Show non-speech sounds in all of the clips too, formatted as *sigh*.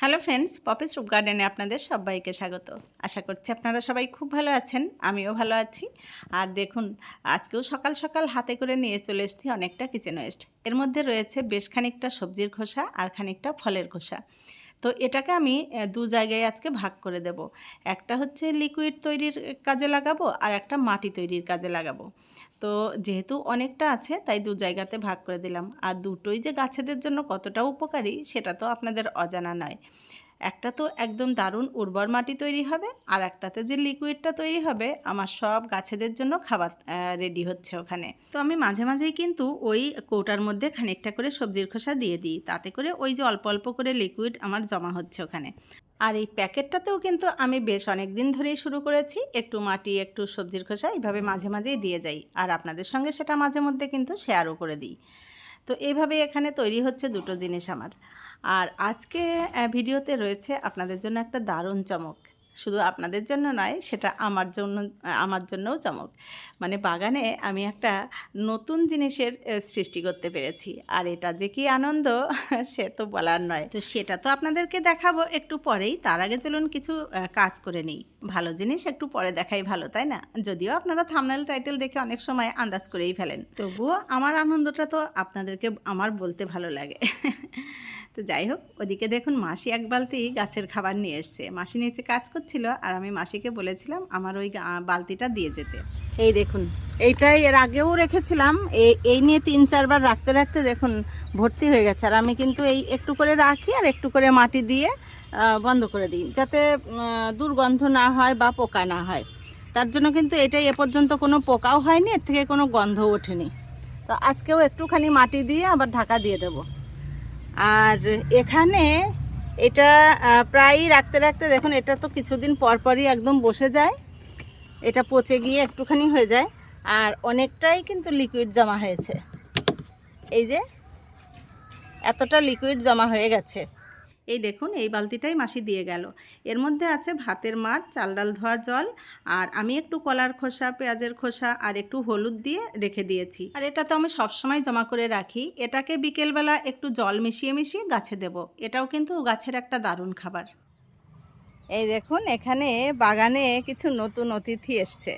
Hello friends Poppy's রূপ গার্ডেনে আপনাদের সবাইকে স্বাগত। আশা করছি আপনারা সবাই খুব ভালো আছেন, আমিও ভালো আছি। আর দেখুন, আজকেও সকাল সকাল হাতে করে নিয়ে চলে এসেছি অনেকটা কিচেন ওয়েস্ট এর মধ্যে রয়েছে বেশ খানিকটা সবজির খোসা আর খানিকটা ফলের খোসা। তো এটাকে আমি দু জায়গায় আজকে ভাগ করে দেব। একটা হচ্ছে লিকুইড তৈরির কাজে লাগাবো আর একটা মাটি তৈরির কাজে লাগাবো। তো যেহেতু অনেকটা আছে, তাই দু জায়গাতে ভাগ করে দিলাম। আর দুটোই যে গাছেদের জন্য কতটা উপকারী, সেটা তো আপনাদের অজানা নয়। একটা তো একদম দারুণ উর্বর মাটি তৈরি হবে, আর একটাতে যে লিকুইডটা তৈরি হবে, আমার সব গাছেদের জন্য খাবার রেডি হচ্ছে ওখানে। তো আমি মাঝে মাঝেই কিন্তু ওই কৌটার মধ্যে খানিকটা করে সবজির খোসা দিয়ে দিই। তাতে করে ওই যে অল্প অল্প করে লিকুইড আমার জমা হচ্ছে ওখানে। আর এই প্যাকেটটাতেও কিন্তু আমি বেশ অনেক দিন ধরেই শুরু করেছি। একটু মাটি, একটু সবজির খোসা এইভাবে মাঝে মাঝেই দিয়ে যাই। আর আপনাদের সঙ্গে সেটা মাঝে মধ্যে কিন্তু শেয়ারও করে দিই। তো এইভাবে এখানে তৈরি হচ্ছে দুটো জিনিস আমার। আর আজকে ভিডিওতে রয়েছে আপনাদের জন্য একটা দারুণ চমক। শুধু আপনাদের জন্য নয়, সেটা আমার জন্য, আমার জন্যও চমক। মানে বাগানে আমি একটা নতুন জিনিসের সৃষ্টি করতে পেরেছি। আর এটা যে কি আনন্দ, *laughs* সে তো বলার নয়। তো সেটা তো আপনাদেরকে দেখাবো একটু পরেই। তার আগে চলুন কিছু কাজ করে নিই। ভালো জিনিস একটু পরে দেখাই ভালো, তাই না? যদিও আপনারা থামনাল টাইটেল দেখে অনেক সময় আন্দাজ করেই ফেলেন। তবুও আমার আনন্দটা তো আপনাদেরকে, আমার বলতে ভালো লাগে। *laughs* তো যাই হোক, ওদিকে দেখুন মাসি এক বালতি গাছের খাবার নিয়ে এসছে। মাসি নিচে কাজ করছিল আর আমি মাসিকে বলেছিলাম আমার ওই বালতিটা দিয়ে যেতে। এই দেখুন, এইটাই এর আগেও রেখেছিলাম। এই নিয়ে তিন চারবার রাখতে রাখতে দেখুন ভর্তি হয়ে গেছে। আর আমি কিন্তু এই একটু করে রাখি আর একটু করে মাটি দিয়ে বন্ধ করে দিই যাতে দুর্গন্ধ না হয় বা পোকা না হয়। তার জন্য কিন্তু এটাই এ পর্যন্ত কোনো পোকাও হয়নি, এর থেকে কোনো গন্ধও ওঠেনি। তো আজকেও একটুখানি মাটি দিয়ে আবার ঢাকা দিয়ে দেবো। আর এখানে এটা প্রায় প্রায়ই রাখতে রাখতে দেখুন, এটা তো কিছুদিন পর পরই একদম বসে যায়। এটা পচে গিয়ে একটুখানি হয়ে যায়। আর অনেকটাই কিন্তু লিকুইড জমা হয়েছে। এই যে, এতটা লিকুইড জমা হয়ে গেছে। এই দেখুন, এই বালতিটাই মাসি দিয়ে গেল। এর মধ্যে আছে ভাতের মাছ চাল ডাল ধোয়া জল, আর আমি একটু কলার খোসা, পেঁয়াজের খোসা, আর একটু হলুদ দিয়ে রেখে দিয়েছি। আর এটা তো আমি সবসময় জমা করে রাখি। এটাকে বিকেলবেলা একটু জল মিশিয়ে মিশিয়ে গাছে দেব। এটাও কিন্তু গাছের একটা দারুণ খাবার। এই দেখুন, এখানে বাগানে কিছু নতুন অতিথি এসছে।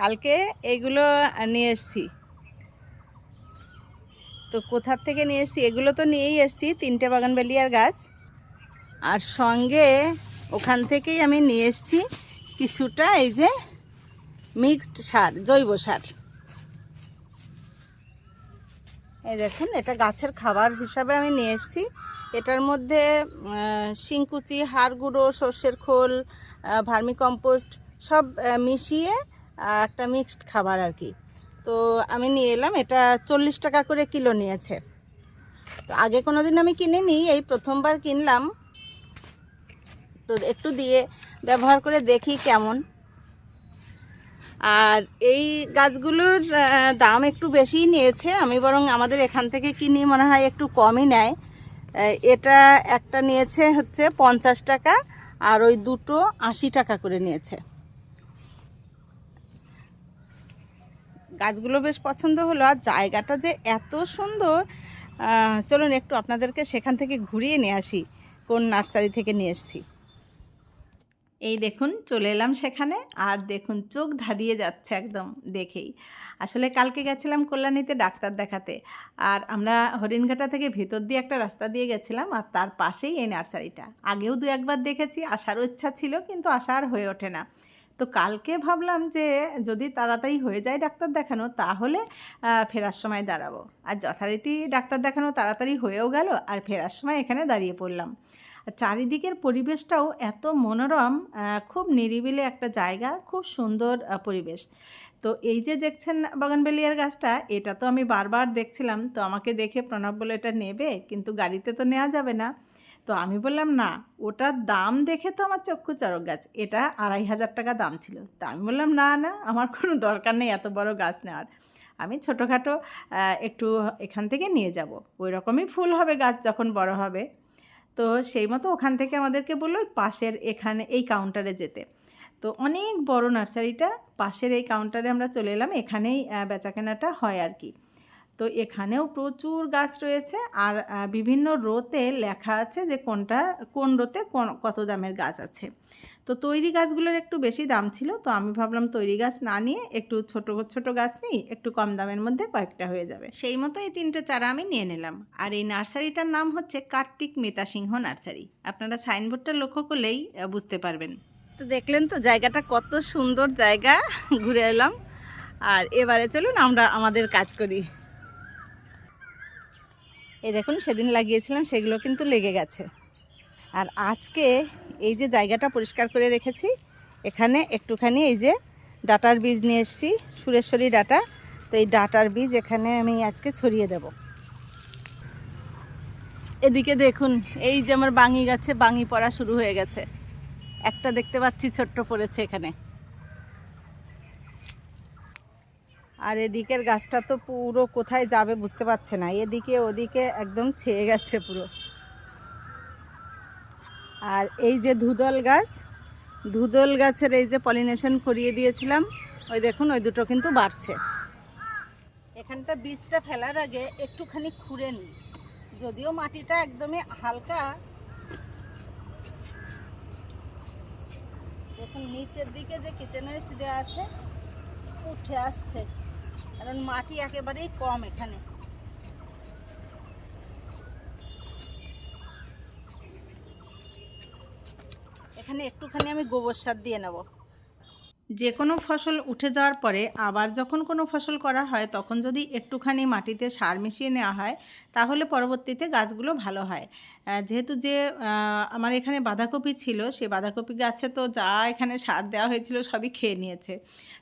কালকে এগুলো নিয়ে এসছি। তো কোথার থেকে নিয়ে এসছি? এগুলো তো নিয়েই এসছি, তিনটে বাগানবেলিয়ার গাছ। আর সঙ্গে ওখান থেকেই আমি নিয়ে এসছি কিছুটা এই যে মিক্সড সার, জৈব সার। এই দেখুন, এটা গাছের খাবার হিসাবে আমি নিয়ে এসেছি। এটার মধ্যে শিংকুচি হাড় গুঁড়ো সর্ষের খোল ভার্মি কম্পোস্ট সব মিশিয়ে একটা মিক্সড খাবার আর কি। তো আমি নিয়ে এলাম, এটা চল্লিশ টাকা করে কিলো নিয়েছে। তো আগে কোনো দিন আমি কিনিনি, এই প্রথমবার কিনলাম। তো একটু দিয়ে ব্যবহার করে দেখি কেমন। আর এই গাছগুলোর দাম একটু বেশিই নিয়েছে। আমি বরং আমাদের এখান থেকে কিনি, মনে হয় একটু কমই নেয়। এটা একটা নিয়েছে হচ্ছে পঞ্চাশ টাকা, আর ওই দুটো আশি টাকা করে নিয়েছে। গাছগুলো বেশ পছন্দ হলো। আর জায়গাটা যে এত সুন্দর চলুন একটু আপনাদেরকে সেখান থেকে ঘুরিয়ে নিয়ে আসি, কোন নার্সারি থেকে নিয়ে এসেছি। এই দেখুন, চলে এলাম সেখানে, আর দেখুন, চোখ ধাঁধিয়ে যাচ্ছে একদম দেখেই। আসলে কালকে গেছিলাম কল্যাণীতে ডাক্তার দেখাতে, আর আমরা হরিণঘাটা থেকে ভেতর দিয়ে একটা রাস্তা দিয়ে গেছিলাম, আর তার পাশেই এই নার্সারিটা। আগেও দু একবার দেখেছি, আসারও ইচ্ছা ছিল, কিন্তু আসা আর হয়ে ওঠে না। তো কালকে ভাবলাম যে যদি তাড়াতাড়ি হয়ে যায় ডাক্তার দেখানো, তাহলে ফেরার সময় দাঁড়াবো। আর যথারীতি ডাক্তার দেখানো তাড়াতাড়ি হয়েও গেল, আর ফেরার সময় এখানে দাঁড়িয়ে পড়লাম। আর চারিদিকের পরিবেশটাও এত মনোরম খুব নিরিবিলি একটা জায়গা, খুব সুন্দর পরিবেশ। তো এই যে দেখছেন বাগানবেলিয়ার গাছটা, এটা তো আমি বারবার দেখছিলাম। তো আমাকে দেখে প্রণব বলে, এটা নেবে? কিন্তু গাড়িতে তো নেওয়া যাবে না। তো আমি বললাম, না, ওটার দাম দেখে তো আমার চক্ষু চরক গাছ। এটা আড়াই হাজার টাকা দাম ছিল। তা আমি বললাম, না না, আমার কোনো দরকার নেই, এত বড় গাছ নেওয়ার। আমি ছোটোখাটো একটু এখান থেকে নিয়ে যাব। ওই রকমই ফুল হবে গাছ যখন বড় হবে। তো সেই মতো ওখান থেকে আমাদেরকে বলল, পাশের এখানে, এই কাউন্টারে যেতে। তো অনেক বড় নার্সারিটা পাশের এই কাউন্টারে আমরা চলে এলাম। এখানেই বেচাকেনাটা হয় আর কি। তো এখানেও প্রচুর গাছ রয়েছে আর বিভিন্ন রোতে লেখা আছে যে কোনটা, কোন রোতে কোন, কত দামের গাছ আছে। তো তৈরি গাছগুলোর একটু বেশি দাম ছিল, তো আমি ভাবলাম তৈরি গাছ না নিয়ে একটু ছোট ছোট গাছ নিই, একটু কম দামের মধ্যে কয়েকটা হয়ে যাবে। সেই মতো এই তিনটে চারা আমি নিয়ে নিলাম। আর এই নার্সারিটার নাম হচ্ছে কার্তিক মেতা সিংহ নার্সারি। আপনারা সাইনবোর্ডটা লক্ষ্য করলেই বুঝতে পারবেন। তো দেখলেন তো জায়গাটা কত সুন্দর জায়গা, ঘুরে এলাম। আর এবারে চলুন আমরা আমাদের কাজ করি। এই দেখুন, সেদিন লাগিয়েছিলাম, সেগুলো কিন্তু লেগে গেছে। আর আজকে এই যে জায়গাটা পরিষ্কার করে রেখেছি, এখানে একটুখানি এই যে ডাটার বীজ নিয়ে এসেছি, সুরেশ্বরী ডাটা। তো এই ডাটার বীজ এখানে আমি আজকে ছড়িয়ে দেব। এদিকে দেখুন, এই যে আমার বাঙি গাছে বাঙি পড়া শুরু হয়ে গেছে। একটা দেখতে পাচ্ছি ছোট্ট পড়েছে এখানে। আর এদিকের গাছটা তো পুরো কোথায় যাবে বুঝতে পারছে না। এদিকে ওদিকে একদম ছেয়ে গেছে পুরো। আর এই যে ধুদল গাছ, ধুদল গাছের এই যে পলিনেশন করিয়ে দিয়েছিলাম, ওই দেখুন, ওই দুটো কিন্তু বাড়ছে। এখানটা বীজটা ফেলার আগে একটুখানি খুঁড়ে নিই। যদিও মাটিটা একদমই হালকা। দেখুন, নিচের দিকে যে কিচেন ওয়েস্ট দেওয়া আছে, উঠে আসছে। কারণ মাটি একেবারেই কম এখানে। এখানে একটুখানি আমি গোবর সার দিয়ে নেব। যে কোনো ফসল উঠে যাওয়ার পরে আবার যখন কোনো ফসল করা হয়, তখন যদি একটুখানি মাটিতে সার মিশিয়ে নেওয়া হয়, তাহলে পরবর্তীতে গাছগুলো ভালো হয়। যেহেতু যে আমার এখানে বাঁধাকপি ছিল, সে বাঁধাকপি গাছে তো যা এখানে সার দেওয়া হয়েছিল সবই খেয়ে নিয়েছে।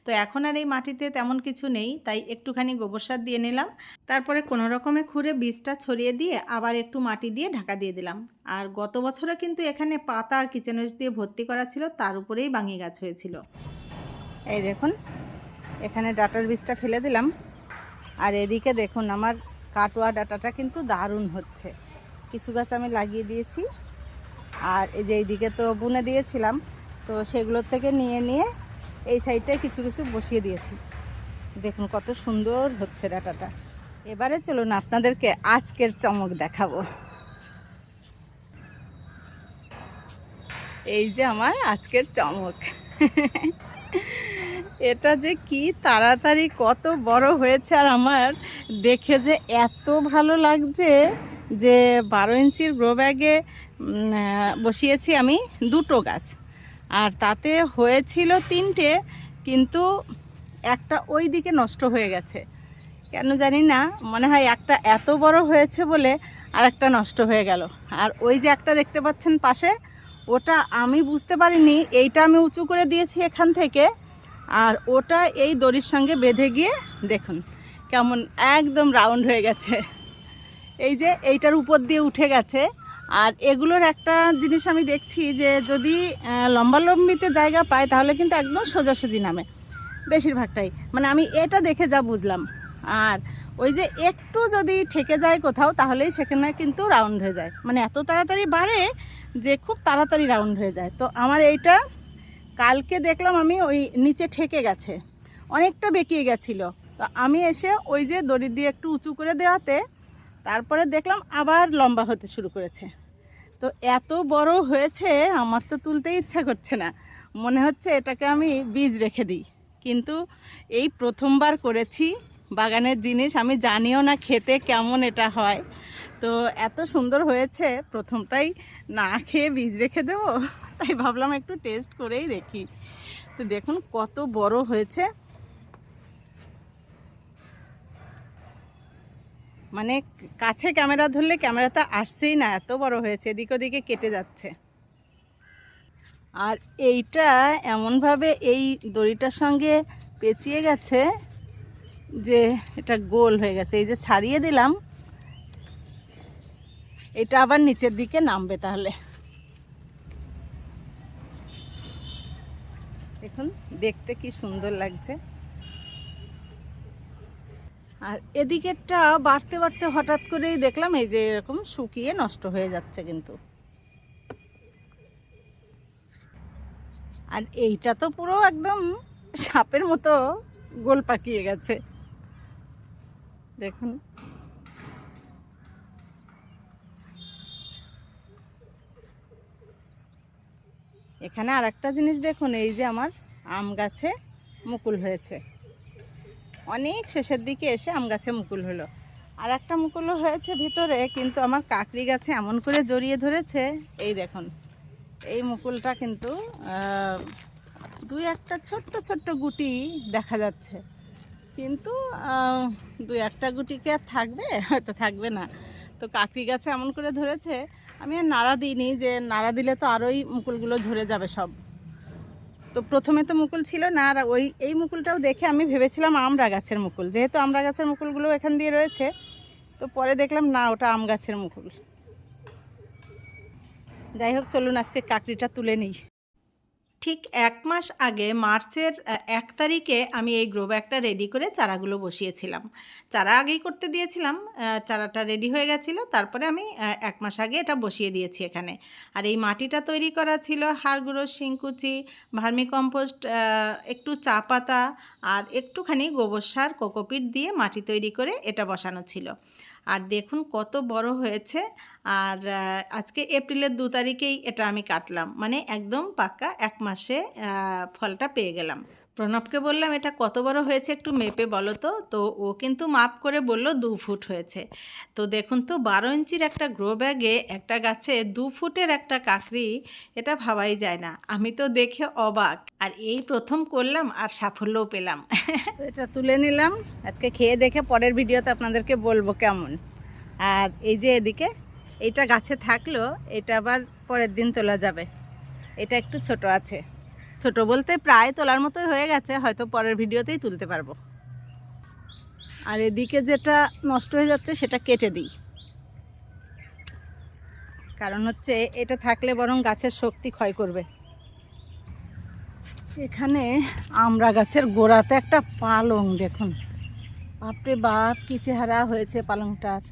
তো এখন আর এই মাটিতে তেমন কিছু নেই, তাই একটুখানি গোবর সার দিয়ে নিলাম। তারপরে কোনো রকমে খুঁড়ে বীজটা ছড়িয়ে দিয়ে আবার একটু মাটি দিয়ে ঢাকা দিয়ে দিলাম। আর গত বছরে কিন্তু এখানে পাতা আর কিচেন দিয়ে ভর্তি করা ছিল, তার উপরেই বাঙি গাছ হয়েছিল। এই দেখুন, এখানে ডাটার বীজটা ফেলে দিলাম। আর এদিকে দেখুন, আমার কাটোয়া ডাটাটা কিন্তু দারুণ হচ্ছে। কিছু গাছ আমি লাগিয়ে দিয়েছি। আর এই যে এইদিকে তো বুনে দিয়েছিলাম, তো সেগুলোর থেকে নিয়ে নিয়ে এই সাইডটায় কিছু কিছু বসিয়ে দিয়েছি। দেখুন, কত সুন্দর হচ্ছে ডাটাটা। এবারে চলুন আপনাদেরকে আজকের চমক দেখাবো। এই যে আমার আজকের চমক। *laughs* এটা যে কি তাড়াতাড়ি কত বড় হয়েছে আর আমার দেখে যে এত ভালো লাগছে যে বারো ইঞ্চির গ্রো ব্যাগে বসিয়েছি আমি দুটো গাছ। আর তাতে হয়েছিল তিনটে, কিন্তু একটা ওই দিকে নষ্ট হয়ে গেছে। কেন জানি না, মনে হয় একটা এত বড় হয়েছে বলে আর একটা নষ্ট হয়ে গেল। আর ওই যে একটা দেখতে পাচ্ছেন পাশে, ওটা আমি বুঝতে পারিনি, এইটা আমি উঁচু করে দিয়েছি এখান থেকে। আর ওটা এই দড়ির সঙ্গে বেঁধে গিয়ে দেখুন কেমন একদম রাউন্ড হয়ে গেছে। এই যে এইটার উপর দিয়ে উঠে গেছে। আর এগুলোর একটা জিনিস আমি দেখছি যে যদি লম্বালম্বিতে জায়গা পায় তাহলে কিন্তু একদম সোজাসুজি নামে বেশিরভাগটাই। মানে আমি এটা দেখে যা বুঝলাম। আর ওই যে একটু যদি ঠেকে যায় কোথাও তাহলেই সেখানে কিন্তু রাউন্ড হয়ে যায়। মানে এত তাড়াতাড়ি বাড়ে যে খুব তাড়াতাড়ি রাউন্ড হয়ে যায়। তো আমার এইটা কালকে দেখলাম আমি ওই নিচে ঠেকে গেছে। অনেকটা বেঁকিয়ে গেছিল। তো আমি এসে ওই যে দড়ি দিয়ে একটু উঁচু করে দেওয়াতে তারপরে দেখলাম আবার লম্বা হতে শুরু করেছে। তো এত বড় হয়েছে, আমার তো তুলতে ইচ্ছা করছে না। মনে হচ্ছে এটাকে আমি বীজ রেখে দিই। কিন্তু এই প্রথমবার করেছি বাগানের জিনিস, আমি জানিও না খেতে কেমন এটা হয়। তো এত সুন্দর হয়েছে, প্রথমটাই না খেয়ে বীজ রেখে দেবো, তাই ভাবলাম একটু টেস্ট করেই দেখি। তো দেখুন কত বড় হয়েছে। মানে কাছে ক্যামেরা ধরলে ক্যামেরাটা আসছেই না, এত বড় হয়েছে, এদিক ওদিকে কেটে যাচ্ছে। আর এইটা এমনভাবে এই দড়িটার সঙ্গে পেঁচিয়ে গেছে যে এটা গোল হয়ে গেছে, এই যে ছাড়িয়ে দিলাম। এটা আবার নিচের দিকে নামবে তাহলে। দেখুন, দেখতে কি সুন্দর লাগছে। আর এদিকেরটা বাড়তে বাড়তে হঠাৎ করেই দেখলাম, এই যে এরকম শুকিয়ে নষ্ট হয়ে যাচ্ছে কিন্তু। আর এইটা তো পুরো একদম সাপের মতো গোল পাকিয়ে গেছে। দেখুন। এখানে আর একটা জিনিস দেখুন, এই যে আমার আম গাছে মুকুল হয়েছে। অনেক শেষের দিকে এসে আম গাছে মুকুল হলো। আর একটা মুকুলও হয়েছে ভিতরে, কিন্তু আমার কাকরি গাছে এমন করে জড়িয়ে ধরেছে। এই দেখুন, এই মুকুলটা কিন্তু দুই একটা ছোট্ট ছোট্ট গুটি দেখা যাচ্ছে। কিন্তু দু একটা গুটি কি আর থাকবে? *laughs* হয়তো থাকবে না। তো কাকরি গাছে এমন করে ধরেছে, আমি আর নাড়া দিইনি যে নাড়া দিলে তো আরোই মুকুলগুলো ঝরে যাবে সব। তো প্রথমে তো মুকুল ছিল না, আর ওই, এই মুকুলটাও দেখে আমি ভেবেছিলাম আমড়া গাছের মুকুল। যেহেতু আমড়া গাছের মুকুলগুলো এখান দিয়ে রয়েছে, তো পরে দেখলাম না, ওটা আম গাছের মুকুল। যাই হোক, চলুন আজকে কাকড়িটা তুলে নিই। ঠিক এক মাস আগে মার্চের এক তারিখে আমি এই গ্রো ব্যাগটা রেডি করে চারাগুলো বসিয়েছিলাম। চারা আগেই করতে দিয়েছিলাম চারাটা রেডি হয়ে গেছিল, তারপরে আমি এক মাস আগে এটা বসিয়ে দিয়েছি এখানে। আর এই মাটিটা তৈরি করা ছিল হাড় গুঁড়ো শিংকুচি ভার্মি কম্পোস্ট একটু চা পাতা আর একটুখানি গোবর সার, কোকোপিট দিয়ে মাটি তৈরি করে এটা বসানো ছিল। আর দেখুন কত বড় হয়েছে। আর আজকে এপ্রিলের দু তারিখেই এটা আমি কাটলাম। মানে একদম পাক্কা এক মাসে ফলটা পেয়ে গেলাম। প্রণবকে বললাম, এটা কত বড় হয়েছে একটু মেপে বলো তো। তো ও কিন্তু মাপ করে বলল, দু ফুট হয়েছে। তো দেখুন তো, বারো ইঞ্চির একটা গ্রো ব্যাগে একটা গাছে দু ফুটের একটা কাকরি এটা ভাবাই যায় না। আমি তো দেখে অবাক। আর এই প্রথম করলাম আর সাফল্যও পেলাম। এটা তুলে নিলাম। আজকে খেয়ে দেখে পরের ভিডিওতে আপনাদেরকে বলব কেমন। আর এই যে এদিকে এটা গাছে থাকল এটা আবার পরের দিন তোলা যাবে। এটা একটু ছোট আছে। ছোট বলতে প্রায় তোলার মতোই হয়ে গেছে, হয়তো পরের ভিডিওতেই তুলতে পারব। আর এদিকে যেটা নষ্ট হয়ে যাচ্ছে সেটা কেটে দিই। কারণ হচ্ছে এটা থাকলে বরং গাছের শক্তি ক্ষয় করবে। এখানে আমরা গাছের গোড়াতে একটা পালং দেখুন। বাপরে বাপ, কি চেহারা হয়েছে পালংটার।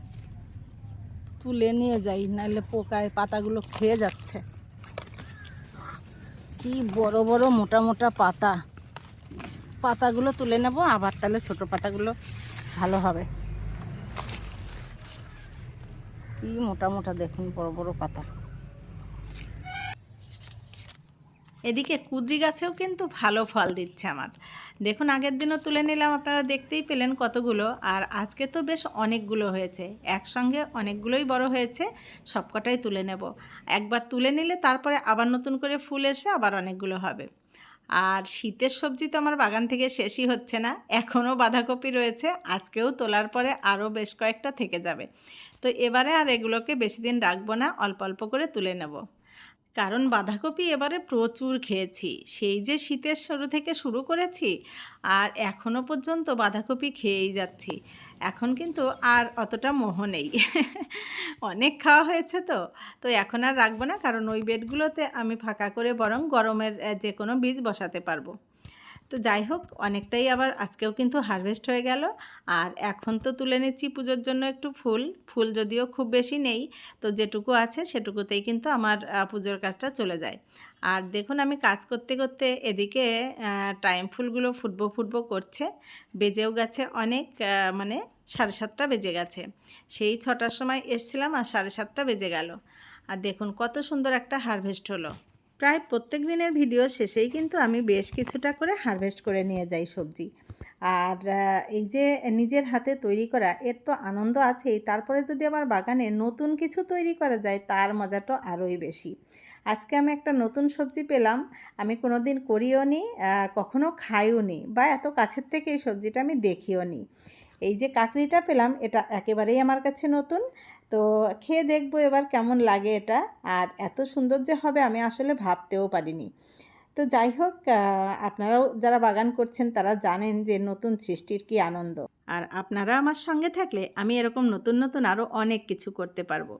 তুলে নিয়ে যাই নাহলে পোকায় পাতাগুলো খেয়ে যাচ্ছে। কি বড় বড় মোটা মোটা পাতা? পাতাগুলো তুলে নেব, আবার তাহলে ছোট পাতাগুলো ভালো হবে। কি মোটা মোটা দেখুন, বড় বড় পাতা। এদিকে কুদ্রি গাছেও কিন্তু ভালো ফল দিচ্ছে আমার। দেখুন, আগের দিনও তুলে নিলাম, আপনারা দেখতেই পেলেন কতগুলো। আর আজকে তো বেশ অনেকগুলো হয়েছে। একসঙ্গে অনেকগুলোই বড় হয়েছে, সবকটাই তুলে নেব। একবার তুলে নিলে তারপরে আবার নতুন করে ফুল এসে আবার অনেকগুলো হবে। আর শীতের সবজি তো আমার বাগান থেকে শেষই হচ্ছে না এখনও বাঁধাকপি রয়েছে, আজকেও তোলার পরে আরও বেশ কয়েকটা থেকে যাবে। তো এবারে আর এগুলোকে বেশি দিন রাখব না, অল্প অল্প করে তুলে নেব। কারণ বাঁধাকপি এবারে প্রচুর খেয়েছি। সেই যে শীতের শুরু থেকে শুরু করেছি, আর এখনও পর্যন্ত বাঁধাকপি খেয়েই যাচ্ছি। এখন কিন্তু আর অতটা মোহ নেই। অনেক খাওয়া হয়েছে তো তো এখন আর রাখব না, কারণ ওই বেডগুলোতে আমি ফাঁকা করে বরং গরমের যে কোনো বীজ বসাতে পারব। তো যাই হোক, অনেকটাই আবার আজকেও কিন্তু হারভেস্ট হয়ে গেল। আর এখন তো তুলে নিচ্ছি পুজোর জন্য একটু ফুল। ফুল যদিও খুব বেশি নেই, তো যেটুকু আছে সেটুকুতেই কিন্তু আমার পুজোর কাজটা চলে যায়। আর দেখুন আমি কাজ করতে করতে এদিকে টাইম ফুলগুলো ফুটবো ফুটবো করছে। বেজেও গেছে অনেক মানে সাড়ে সাতটা বেজে গেছে। সেই ছটার সময় এসছিলাম আর সাড়ে সাতটা বেজে গেল। আর দেখুন কত সুন্দর একটা হারভেস্ট হলো। প্রায় প্রত্যেক দিনের ভিডিও শেষেই কিন্তু আমি বেশ কিছুটা করে হারভেস্ট করে নিয়ে যাই সবজি। আর এই যে নিজের হাতে তৈরি করা, এর তো আনন্দ আছেই। তারপরে যদি আমার বাগানে নতুন কিছু তৈরি করা যায়, তার মজাটা আরোই বেশি। আজকে আমি একটা নতুন সবজি পেলাম, আমি কোনো দিন করিও নি কখনো খাইও নি বা এত কাছের থেকে এই সবজিটা আমি দেখিও নি। এই যে কাকড়িটা পেলাম, এটা একেবারেই আমার কাছে নতুন তো খেয়ে দেখব এবার কেমন লাগে এটা। আর এত সুন্দর যে হবে আমি আসলে ভাবতেও পারিনি। তো যাই হোক আপনারাও যারা বাগান করছেন তারা জানেন যে নতুন সৃষ্টির কি আনন্দ। আর আপনারা আমার সঙ্গে থাকলে আমি এরকম নতুন নতুন আরও অনেক কিছু করতে পারব।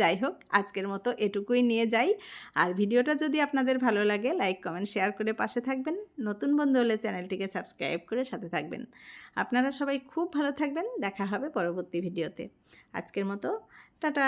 যাই হোক, আজকের মতো এটুকুই নিয়ে যাই। আর ভিডিওটা যদি আপনাদের ভালো লাগে, লাইক, কমেন্ট, শেয়ার করে পাশে থাকবেন। নতুন বন্ধু হলে চ্যানেলটিকে সাবস্ক্রাইব করে সাথে থাকবেন। আপনারা সবাই খুব ভালো থাকবেন। দেখা হবে পরবর্তী ভিডিওতে। আজকের মতো, টাটা!